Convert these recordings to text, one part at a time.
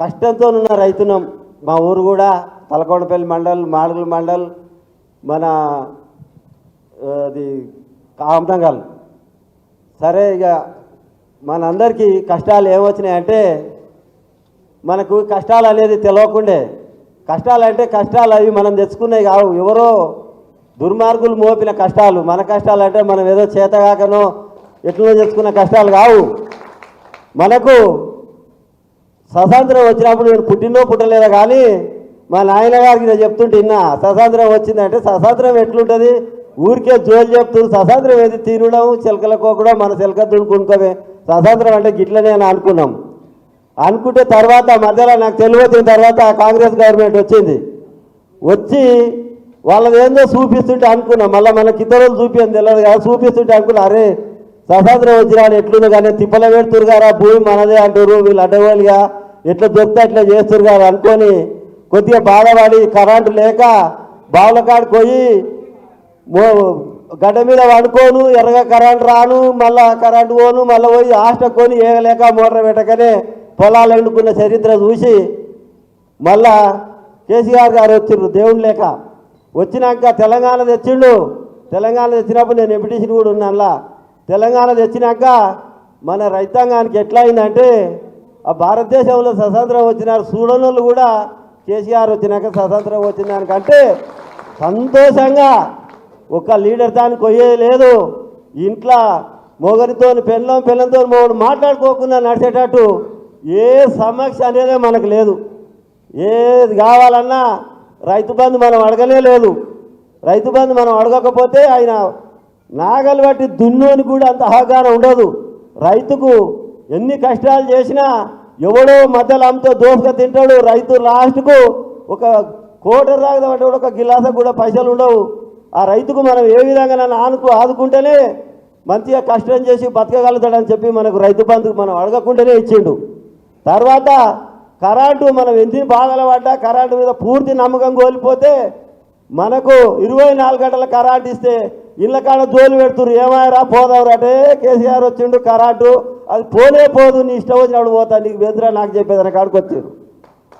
కష్టంతో ఉన్న రైతునం మా ఊరు కూడా తలకొండపల్లి మండల్ మాడుగుల మండల్ మన అది కామతంగల్. సరే ఇక మనందరికీ కష్టాలు ఏమొచ్చినాయంటే మనకు కష్టాలు అనేది తెలియకుండే కష్టాలు అంటే కష్టాలు అవి మనం తెచ్చుకునేవి కావు. ఎవరో దుర్మార్గులు మోపిన కష్టాలు. మన కష్టాలు అంటే మనం ఏదో చేతగాకనో ఎట్లనో తెచ్చుకున్న కష్టాలు కావు. మనకు స్వతంత్రం వచ్చినప్పుడు నేను పుట్టినో పుట్టలేదా కానీ మా నాయన గారికి నేను చెప్తుంటే ఇన్న స్వతంత్రం వచ్చిందంటే స్వతంత్రం ఎట్లుంటుంది? ఊరికే జోలు చెప్తూ స్వతంత్రం ఏది తినడం చిలకలకోకడం మన చిలక దున్నుకుంటుకోవే స్వతంత్రం అంటే గిట్లనే అని అనుకున్నాం. అనుకుంటే తర్వాత మధ్యలో నాకు తెలియవచ్చిన తర్వాత కాంగ్రెస్ గవర్నమెంట్ వచ్చింది. వచ్చి వాళ్ళది ఏందో చూపిస్తుంటే అనుకున్నాం. మళ్ళీ మనకి రోజులు చూపించని తెలియదు కదా చూపిస్తుంటే అనుకున్నా. అరే స్వతంత్రం వచ్చిన ఎట్లుంది కానీ తిప్పల పెడుతురు భూమి మనదే అంటారు వీళ్ళు అడ్డవాళ్ళుగా ఎట్లా దొరికితే అట్లా చేస్తారు గారు అనుకొని కొద్దిగా బాధపడి కరెంటు లేక బావుల కాడికి పోయి గడ్డ మీద పడుకోను ఎర్రగా కరెంట్ రాను మళ్ళా కరెంటు పోను మళ్ళీ పోయి హాస్టల్ కొని ఏగలేక మోటార్ పెట్టకనే పొలాలు ఎండుకున్న చరిత్ర చూసి మళ్ళా కేసీఆర్ గారు వచ్చిండ్రు దేవుడు లేక. వచ్చినాక తెలంగాణ తెచ్చిండు. తెలంగాణ తెచ్చినప్పుడు నేను ఎంపిటీసీని కూడా ఉన్నానులా. తెలంగాణ తెచ్చినాక మన రైతాంగానికి ఎట్లా అయిందంటే ఆ భారతదేశంలో స్వతంత్రం వచ్చినారు. చూడనోళ్ళు కూడా కేసీఆర్ వచ్చినాక స్వతంత్రం వచ్చిన దానికంటే సంతోషంగా ఒక లీడర్ దానికి పోయేది లేదు. ఇంట్లో మొగరితో పెళ్ళం పిల్లలతో మొగడు మాట్లాడుకోకుండా నడిచేటట్టు ఏ సమస్య అనేది మనకు లేదు. ఏది కావాలన్నా రైతు బంధు మనం అడగలే లేదు. రైతు బంధు మనం అడగకపోతే ఆయన నాగలు బట్టి దున్నోని కూడా అంత అవగాహన ఉండదు. రైతుకు ఎన్ని కష్టాలు చేసినా ఎవడో మధ్యలో అంతా దోసుక తింటాడు. రైతు లాస్ట్కు ఒక కోట రాగదంటే కూడా ఒక గిలాస కూడా పైసలు ఉండవు. ఆ రైతుకు మనం ఏ విధంగా నన్ను ఆనుకు ఆదుకుంటేనే మంచిగా కష్టం చేసి బతకగలుగుతాడని చెప్పి మనకు రైతు బంధుకు మనం అడగకుండానే ఇచ్చిండు. తర్వాత కరెంటు మనం ఎన్ని బాధలు పడ్డా కరెంటు మీద పూర్తి నమ్మకం కోల్పోతే మనకు ఇరవై నాలుగు గంటల కరెంట్ ఇస్తే ఇళ్ళ కాడ జోలు పెడుతురు ఏమాయరా పోదావురు అంటే కేసీఆర్ వచ్చిండు కరాటు. అది పోలే పోదు నీ ఇష్టం వచ్చినప్పుడు పోతా. నీకు బెదిరా నాకు చెప్పేదాని కాడికి వచ్చారు.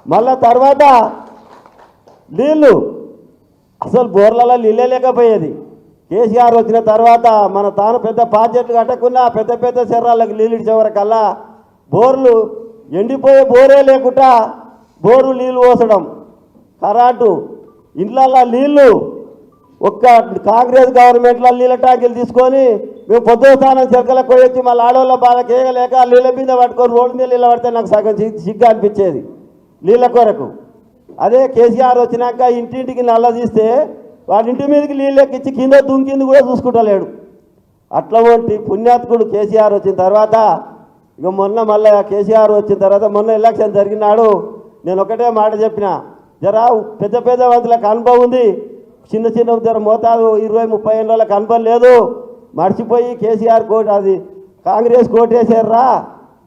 మళ్ళా తర్వాత నీళ్ళు. అసలు బోర్లలో నీళ్ళే లేకపోయేది. కేసీఆర్ వచ్చిన తర్వాత మన తాను పెద్ద ప్రాజెక్టులు కట్టకుండా పెద్ద పెద్ద శరీరాలకు నీళ్ళు ఇచ్చేవరకల్లా బోర్లు ఎండిపోయే బోరే లేకుండా బోరు నీళ్ళు పోసడం. కరాటు. ఇండ్లల్లో నీళ్ళు ఒక్క కాంగ్రెస్ గవర్నమెంట్లో నీళ్ళ ట్యాంకులు తీసుకొని మేము పొద్దున స్థానం చెరకలకు పోయొచ్చి మళ్ళీ ఆడవాళ్ళ బాధకి ఏగలేక నీళ్ళ మీద పట్టుకొని రోడ్డు మీద నీళ్ళు పడితే నాకు సగం సిగ్గు అనిపించేది నీళ్ళ కొరకు. అదే కేసీఆర్ వచ్చినాక ఇంటింటికి నల్ల తీస్తే వాడి ఇంటి మీదకి నీళ్ళు ఎక్కించి కింద దుంకింది కూడా చూసుకుంటలేడు. అట్లా వంటి పుణ్యాత్కుడు కేసీఆర్ వచ్చిన తర్వాత ఇక మొన్న మళ్ళీ కేసీఆర్ వచ్చిన తర్వాత మొన్న ఎలక్షన్ జరిగినాడు. నేను ఒకటే మాట చెప్పిన జరా పెద్ద పెద్ద మందులకు అనుభవం ఉంది. చిన్న చిన్న జర మోతాదు ఇరవై ముప్పై ఏళ్ళ అనుభవం లేదు మర్చిపోయి కేసీఆర్ కోట్ అది కాంగ్రెస్ కోటేసారా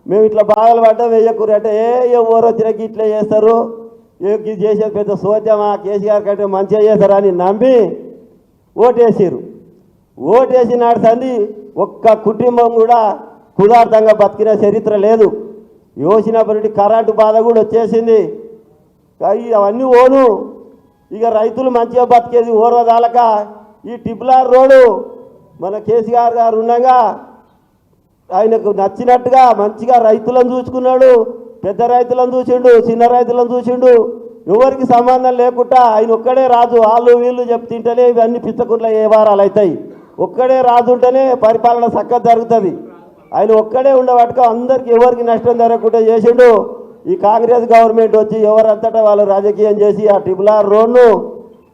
మేము ఇట్లా బాధలు పడ్డా వెయ్యకూరు అంటే ఏ ఎవరు వచ్చినాక ఇట్లా చేస్తారు? ఏ ఇది చేసేది? పెద్ద సోద్యమా కేసీఆర్ కంటే మంచిగా చేస్తారా అని నమ్మి ఓటేసారు ఓటేసి నాడు సంది ఒక్క కుటుంబం కూడా కుదార్థంగా బతికిన చరిత్ర లేదు. యోచినప్పటి కరెంటు బాధ కూడా వచ్చేసింది. అవన్నీ ఓను. ఇక రైతులు మంచిగా బతికేది ఓర్వదాలక ఈ టిప్లార్ రోడ్డు మన కేసీఆర్ గారు ఉండగా ఆయనకు నచ్చినట్టుగా మంచిగా రైతులను చూసుకున్నాడు పెద్ద రైతులను చూసిండు చిన్న రైతులను చూసిండు. ఎవరికి సంబంధం లేకుండా ఆయన ఒక్కడే రాజు వాళ్ళు వీళ్ళు చెప్తుంటేనే ఇవన్నీ పిచ్చకుంట్ల వ్యవహారాలు అవుతాయి. ఒక్కడే రాజు ఉంటేనే పరిపాలన చక్కగా జరుగుతుంది. ఆయన ఒక్కడే ఉండబట్టుక అందరికి ఎవరికి నష్టం జరగకుండా చేసిండు. ఈ కాంగ్రెస్ గవర్నమెంట్ వచ్చి ఎవరంతటా వాళ్ళు రాజకీయం చేసి ఆ ట్రిపుల్ ఆర్ రోడ్ను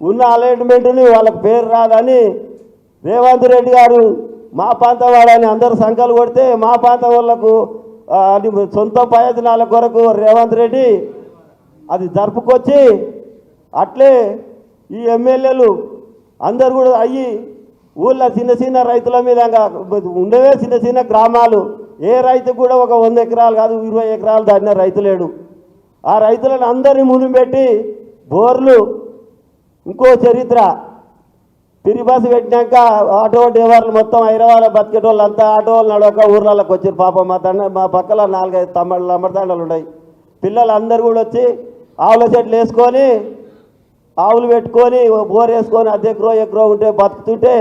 ఉన్న అలైన్మెంట్ని వాళ్ళకి పేరు రాదని రేవంత్ రెడ్డి గారు మా ప్రాంతం వాడని అందరు సంఖలు కొడితే మా ప్రాంతం వాళ్ళకు అది సొంత ప్రయోజనాల కొరకు రేవంత్ రెడ్డి అది జరుపుకొచ్చి అట్లే ఈ ఎమ్మెల్యేలు అందరు కూడా అయ్యి ఊళ్ళో చిన్న చిన్న రైతుల మీద ఉండేవే ఉండవే చిన్న చిన్న గ్రామాలు ఏ రైతు కూడా ఒక వంద ఎకరాలు కాదు ఇరవై ఎకరాలు దాటిన రైతు లేడు. ఆ రైతులను అందరినీ ముందు పెట్టి బోర్లు ఇంకో చరిత్ర. తిరిగి బస్సు పెట్టినాక ఆటో డ్రైవర్లు మొత్తం హైదరాబాద్ బతికేటోళ్ళు అంతా ఆటో వాళ్ళు నడవక ఊర్లలోకి వచ్చారు. పాపం మా తండ మా పక్కల నాలుగైదు తమ్ముళ్ళు అమ్మతండలు ఉన్నాయి. పిల్లలు అందరు కూడా వచ్చి ఆవుల చెట్లు వేసుకొని ఆవులు పెట్టుకొని బోర్ వేసుకొని అద్దె ఎకరో ఎకరో ఉంటే బతుకుతుంటే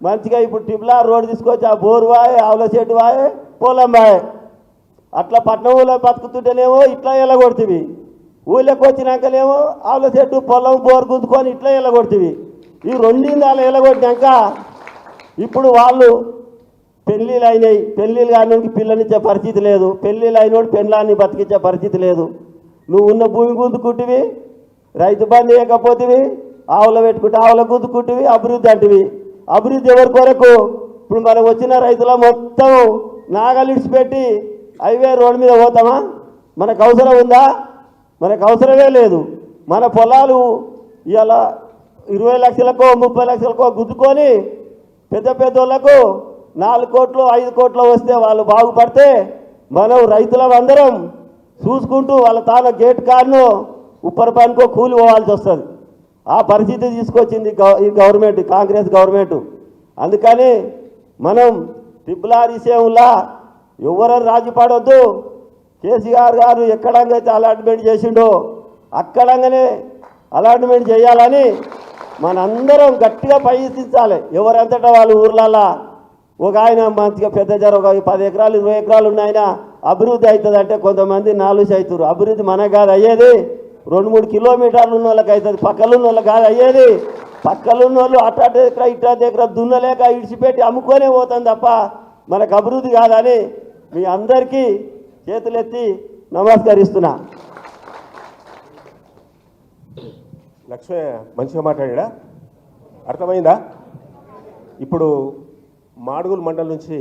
మంచిగా ఇప్పుడు టిబ్లా రోడ్ తీసుకొచ్చి ఆ బోరు వాయే ఆవుల చెట్టు వాయే పొలం వాయే. అట్లా పట్నం ఊళ్ళో బతుకుతుంటేనేమో ఇట్లా ఎల్లగొడుతుంది ఊళ్ళోకి వచ్చినాకనేమో ఆవుల చెట్టు పొలం బోరు గుంతుకొని ఇట్లా ఎల్లగొడుతుంది ఈ రెండింది అలా ఎల్లగొట్టినాక ఇప్పుడు వాళ్ళు పెళ్ళిళ్ళు అయినాయి. పెళ్ళిళ్ళు కానివాడికి పిల్లనిచ్చే పరిస్థితి లేదు. పెళ్ళిళ్ళు అయినోడు పెళ్ళాన్ని బతికించే పరిస్థితి లేదు. నువ్వు ఉన్న భూమి గుంతుకుంటువి రైతు బంధు ఇవ్వకపోతివి ఆవులు పెట్టుకుంటే ఆవుల గుంతుకుంటువి అభివృద్ధి అంటివి. అభివృద్ధి ఎవరి కొరకు? ఇప్పుడు మనం వచ్చిన రైతుల మొత్తం నాగలు పెట్టి హైవే రోడ్డు మీద పోతామా? మనకు అవసరం ఉందా? మనకు అవసరమే లేదు. మన పొలాలు ఇలా ఇరవై లక్షలకో ముప్పై లక్షలకో గుద్దుకొని పెద్ద పెద్దోళ్ళకు నాలుగు కోట్లు ఐదు కోట్లు వస్తే వాళ్ళు బాగుపడితే మనం రైతులం అందరం చూసుకుంటూ వాళ్ళ తాను గేట్ కార్ను ఉప్పరపానికో కూలి పోవాల్సి వస్తుంది. ఆ పరిస్థితి తీసుకొచ్చింది ఈ గవర్నమెంట్ కాంగ్రెస్ గవర్నమెంట్. అందుకని మనం ట్రిపుల్ విషయంలా విషయంలో ఎవరు కేసీఆర్ గారు ఎక్కడంగైతే అలాట్మెంట్ చేసిండో అక్కడంగానే అలాట్మెంట్ చేయాలని మనందరం గట్టిగా ప్రయత్నించాలి. ఎవరంతటా వాళ్ళు ఊర్లల్లో ఒక ఆయన మంచిగా పెద్ద జర ఒక పది ఎకరాలు ఇరవై ఎకరాలు ఉన్నాయన అభివృద్ధి అవుతుంది అంటే కొంతమంది నాలుగు అవుతారు అభివృద్ధి మనకు కాదు అయ్యేది రెండు మూడు కిలోమీటర్లు ఉన్న వాళ్ళకి అవుతుంది. పక్కలు ఉన్న వాళ్ళకి కాదు అయ్యేది పక్కలు ఉన్న వాళ్ళు అట్ట దగ్గర ఇట్ట దగ్గర దున్నలేక ఇడిచిపెట్టి అమ్ముకొనే పోతుంది తప్ప మనకు అభివృద్ధి కాదని మీ అందరికీ చేతులెత్తి నమస్కరిస్తున్నా. లక్ష్మయ్య మంచిగా మాట్లాడా అర్థమైందా? ఇప్పుడు మాడుగుల మండలం నుంచి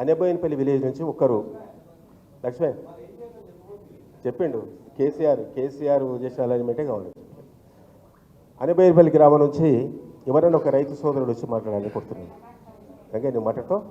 అనేబోయినపల్లి విలేజ్ నుంచి ఒక్కరు. లక్ష్మయ్య చెప్పిండు. కేసీఆర్ కేసీఆర్ చేసిన అలైన్మెంటే కావాలి. అనేబోయినపల్లి గ్రామం నుంచి ఎవరైనా ఒక రైతు సోదరుడు వచ్చి మాట్లాడాలని కోరుతున్నాను. వెంకయ్య నువ్వు మాట్లాడతావు